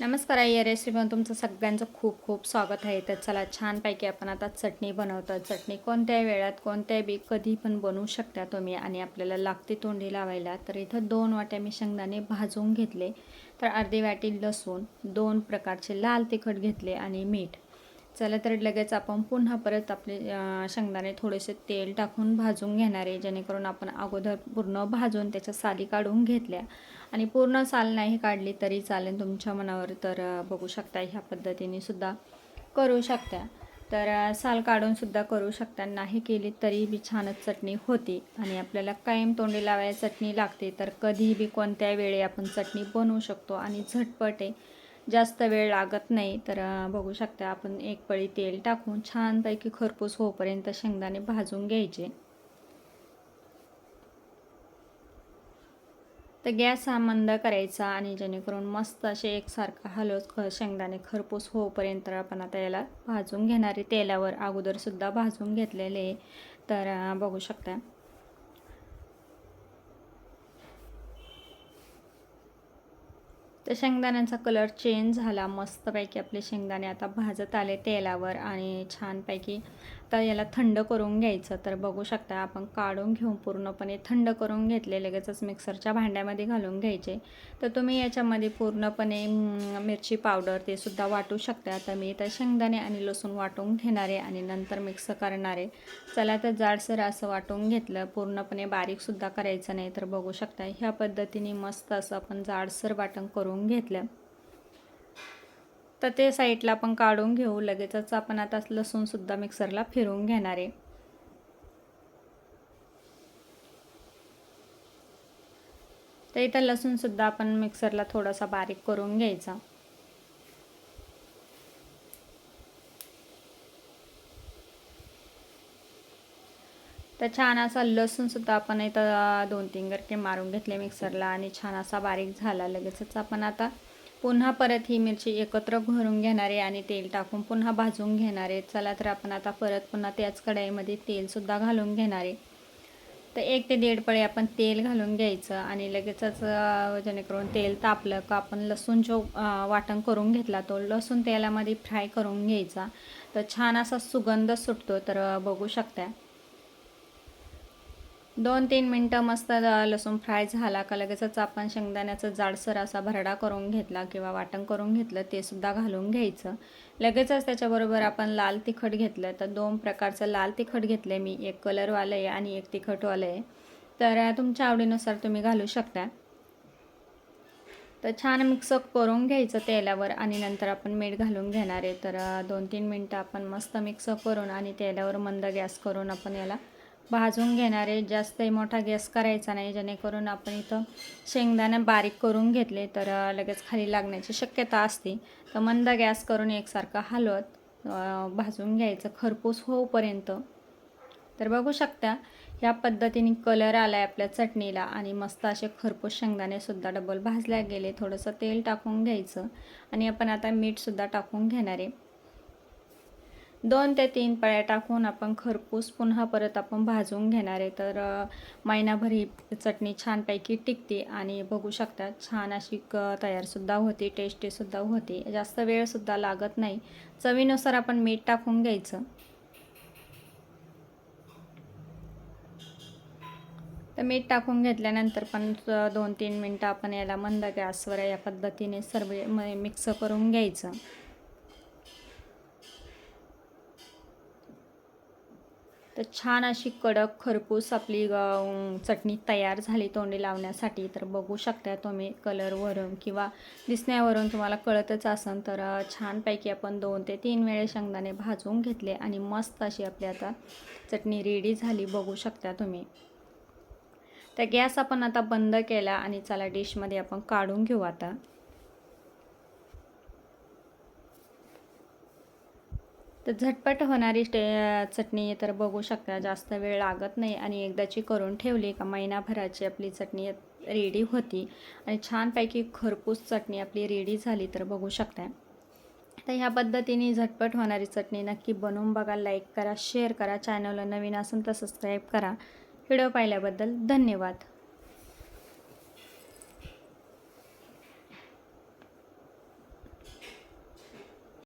नमस्कार आई या रेसिपीमध्ये तुमचं सगळ्यांचं खूप खूप स्वागत आहे. तर चला छानपैकी आपण आता चटणी बनवतो चटणी कोणत्याही वेळात कोणत्याही बी कधी पण बनवू शकता तुम्ही आणि आपल्याला लागते तोंडी लावायला. तर इथं दोन वाट्या मी शेंगदाणे भाजून घेतले. तर अर्धी वाटी लसूण दोन प्रकारचे लाल तिखट घेतले आणि मीठ. चला तर लगेच आपण पुन्हा परत आपले शेंगदाणे थोडेसे तेल टाकून भाजून घेणार आहे. जेणेकरून आपण अगोदर पूर्ण भाजून त्याच्या साली काढून घेतल्या. आणि पूर्ण साल नाही काढली तरी चालेल तुमच्या मनावर तर बघू शकता ह्या पद्धतीने सुद्धा करू शकता. तर साल काढून सुद्धा करू शकता. नाही केली तरी बी छानच चटणी होती. आणि आपल्याला कायम तोंडी लावायला चटणी लागते तर कधीही बी कोणत्या वेळी आपण चटणी बनवू शकतो आणि झटपट आहे. जास्त वेळ लागत नाही. तर बघू शकता आपण एक पळी तेल टाकून छानपैकी खरपूस होईपर्यंत शेंगदाणे भाजून घ्यायचे. तर गॅस हा मंद करायचा आणि जेणेकरून मस्त असे एकसारखा हलवत ख शेंगदाणे खरपूस होईपर्यंत आपण आता याला भाजून घेणारे तेलावर अगोदरसुद्धा भाजून घेतलेले तर बघू शकता. तर शेंगदाण्यांचा कलर चेंज झाला. मस्तपैकी आपले शेंगदाणे आता भाजत आले तेलावर आणि छानपैकी तर याला थंड करून घ्यायचं. तर बघू शकता आपण काढून घेऊन पूर्णपणे थंड करून घेतले लगेचच मिक्सरच्या भांड्यामध्ये घालून घ्यायचे. तर तुम्ही याच्यामध्ये पूर्णपणे मिरची पावडर ते सुद्धा वाटू शकता. तर मी तर शेंगदाणे आणि लसूण वाटून घेणारे आणि नंतर मिक्स करणारे. चला तर जाडसर असं वाटून घेतलं. पूर्णपणे बारीकसुद्धा करायचं नाही. तर बघू शकता ह्या पद्धतीने मस्त असं आपण जाडसर वाटण करून घेतलं. तर ते साईडला आपण काढून घेऊ. लगेचच आपण आता लसूणसुद्धा मिक्सरला फिरवून घेणार आहे. तर इथं लसूणसुद्धा आपण मिक्सरला थोडासा बारीक करून घ्यायचा. तर छान असा लसूणसुद्धा आपण इथं दोन तीन गरके मारून घेतले मिक्सरला आणि छान असा बारीक झाला. लगेचच आपण आता पुन्हा परत ही मिरची एकत्र भरून घेणार आहे आणि तेल टाकून पुन्हा भाजून घेणार. आहे चला तर आपण आता परत पुन्हा त्याच कढाईमध्ये तेलसुद्धा घालून घेणार. आहे तर एक ते दीड पळे आपण तेल घालून घ्यायचं आणि लगेचच जेणेकरून तेल तापलं का आपण लसूण जो वाटण करून घेतला तो लसूण तेलामध्ये फ्राय करून घ्यायचा. तर छान असा सुगंध सुटतो तर बघू शकता दोन तीन मिनटं मस्त लसूण फ्राय झाला का लगेचच आपण शेंगदाण्याचा जाडसर असा भरडा करून घेतला किंवा वाटण करून घेतलं ते सुद्धा घालून घ्यायचं. लगेचच त्याच्याबरोबर आपण लाल तिखट घेतलं तर दोन प्रकारचं लाल तिखट घेतलं आहे मी. एक कलरवालं आहे आणि एक तिखटवालं आहे. तर तुमच्या आवडीनुसार तुम्ही घालू शकता. तर छान मिक्स करून घ्यायचं तेलावर आणि नंतर आपण मीठ घालून घेणार आहे. तर दोन तीन मिनटं आपण मस्त मिक्स करून आणि तेलावर मंद गॅस करून आपण याला भाजून घेणारे जास्त मोठा गॅस करायचा नाही जेणेकरून आपण इथं शेंगदाणे बारीक करून घेतले तर लगेच खाली लागण्याची शक्यता असते. तर मंद गॅस करून एकसारखं हलवत भाजून घ्यायचं खरपूस होऊपर्यंत. तर बघू शकता ह्या पद्धतीने कलर आला आहे आपल्या चटणीला आणि मस्त असे खरपूस शेंगदाणेसुद्धा डबल भाजल्या गेले. थोडंसं तेल टाकून घ्यायचं आणि आपण आता मीठसुद्धा टाकून घेणार आहे. दोन ते तीन पळ्या टाकून आपण खरपूस पुन्हा परत आपण भाजून घेणार आहे. तर महिनाभर ही चटणी छानपैकी टिकते आणि बघू शकता छान अशी क तयारसुद्धा होते टेस्टीसुद्धा होते. जास्त वेळसुद्धा लागत नाही. चवीनुसार आपण मीठ टाकून घ्यायचं. तर मीठ टाकून घेतल्यानंतर पण दोन तीन मिनटं आपण याला मंद गॅसवर या पद्धतीने सर्व मिक्स करून घ्यायचं. तर छान अशी कडक खरपूस आपली चटणी तयार झाली तोंडी लावण्यासाठी. तर बघू शकता तुम्ही कलरवरून किंवा दिसण्यावरून तुम्हाला कळतच असन. तर छानपैकी आपण दोन ते तीन वेळे शेंगदाणे भाजून घेतले आणि मस्त अशी आपली आता चटणी रेडी झाली. बघू शकता तुम्ही. तर गॅस आपण आता बंद केला आणि चला डिशमध्ये आपण काढून घेऊ आता. तर झटपट होणारी टे चटणी तर बघू शकता जास्त वेळ लागत नाही. आणि एकदाची करून ठेवली का महिनाभराची आपली चटणी रेडी होती. आणि छानपैकी खरपूस चटणी आपली रेडी झाली तर बघू शकता तर ह्या पद्धतीने झटपट होणारी चटणी नक्की बनवून बघा लाईक करा शेअर करा. चॅनलला नवीन असून तर सबस्क्राईब करा. व्हिडिओ पाहिल्याबद्दल धन्यवाद.